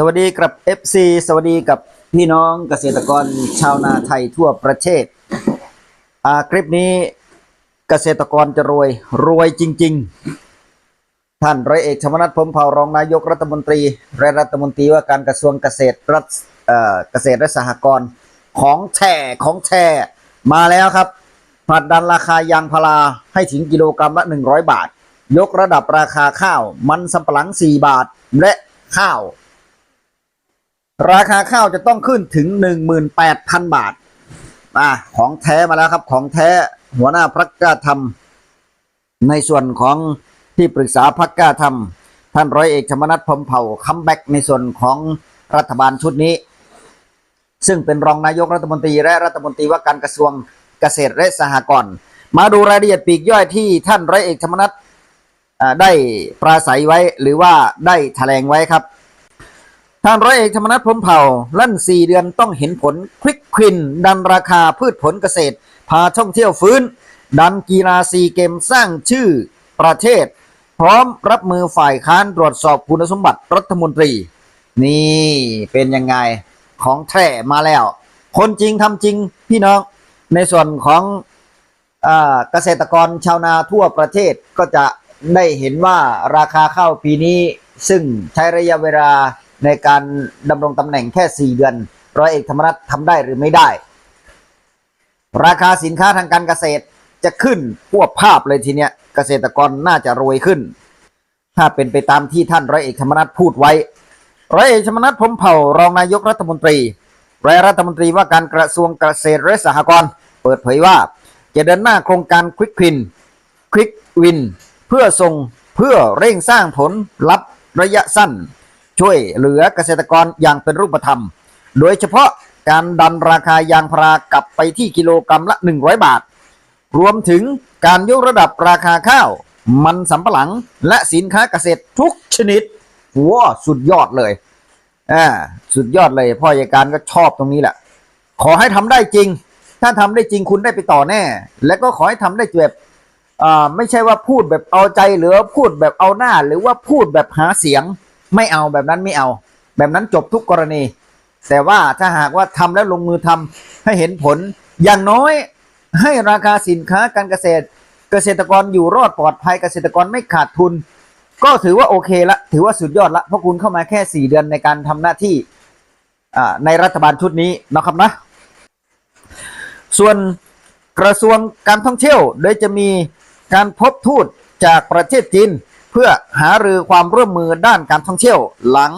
สวัสดีครับ FC สวัสดีกับพี่น้องเกษตรกรชาวนาไทยทั่วประเทศอ่าคลิปนี้เกษตรกรจะรวยรวยจริง ๆ ท่านร้อยเอกชมนัทพรมเผ่ารองนายกรัฐมนตรีและรัฐมนตรีว่าการกระทรวงเกษตรรัฐเกษตรและสหกรณ์ของแท้ของแท้มาแล้วครับผลักดันราคายางพาราให้ถึงกิโลกรัมละ 100 บาท ยกระดับราคาข้าว มันสำปะหลัง 4 บาทและข้าว ราคาข้าวจะต้องขึ้นถึง 18,000 บาทอะของแท้มาแล้วครับ ของแท้หัวหน้าพักกล้าทำในส่วนของที่ปรึกษาพักกล้าทำท่านร้อยเอกธรรมนัฐพรมเผ่าคัมแบ็กในส่วนของรัฐบาลชุดนี้ ซึ่งเป็นรองนายกรัฐมนตรีและรัฐมนตรีว่าการกระทรวงเกษตรและสหกรณ์มาดูรายละเอียดปีกย่อยที่ท่านร้อยเอกธรรมนัฐได้ปราศัยไว้หรือว่าได้แถลงไว้ครับ ท่านร้อยเอกธรรมนัฐพรมเผ่า ลั่น 4 เดือนต้องเห็นผลควิกควิน ดันราคาพืชผลเกษตร พาท่องเที่ยวฟื้น ดันกีฬาซีเกมสร้างชื่อประเทศ พร้อมรับมือฝ่ายค้านตรวจสอบคุณสมบัติรัฐมนตรี นี่เป็นยังไงของแท้มาแล้ว คนจริงทำจริงพี่น้องในส่วนของเกษตรกรชาวนาทั่วประเทศก็จะได้เห็นว่าราคาข้าวปีนี้ซึ่งใช้ระยะเวลา ในการดำรงตำแหน่งแค่ 4 เดือน ร้อยเอกธรรมนัฐทำได้หรือไม่ได้ ราคาสินค้าทางการเกษตรจะขึ้นพวบภาพเลยทีเนี้ยเกษตรกรน่าจะรวยขึ้น ถ้าเป็นไปตามที่ท่านร้อยเอกธรรมนัฐพูดไว้ ร้อยเอกธรรมนัฐพรมเผ่ารองนายกรัฐมนตรีและรัฐมนตรีว่าการกระทรวงเกษตรและสหกรณ์เปิดเผยว่า จะเดินหน้าโครงการควิกพินควิกวิน เพื่อส่งเพื่อเร่งสร้างผลลัพธ์ระยะสั้น ช่วยเหลือเกษตรกรอย่างเป็นรูปธรรม โดยเฉพาะการดันราคายางพารากลับไปที่กิโลกรัมละ 100 บาท รวมถึงการยกระดับราคาข้าว มันสำปะหลังและสินค้าเกษตรทุกชนิดว้าสุดยอดเลยอ่าสุดยอดเลยพ่อใหญ่การก็ชอบตรงนี้แหละ ขอให้ทำได้จริง ถ้าทำได้จริงคุณได้ไปต่อแน่ และก็ขอให้ทำได้แบบอ่าไม่ใช่ว่าพูดแบบเอาใจหรือพูดแบบเอาหน้า หรือว่าพูดแบบหาเสียง ไม่เอาแบบนั้นไม่เอา แบบนั้นจบทุกกรณี แต่ว่าถ้าหากว่าทำแล้วลงมือทำให้เห็นผล อย่างน้อยให้ราคาสินค้าการเกษตร เกษตรกรอยู่รอดปลอดภัยเกษตรกรไม่ขาดทุน ก็ถือว่าโอเคละ ถือว่าสุดยอดละเพราะคุณเข้ามาแค่ 4 เดือนในการทำหน้าที่ในรัฐบาลชุดนี้นะครับนะ ส่วนกระทรวงการท่องเที่ยว โดยจะมีการพบทูตจากประเทศจีน เพื่อหารือความร่วมมือด้านการท่องเที่ยวหลัง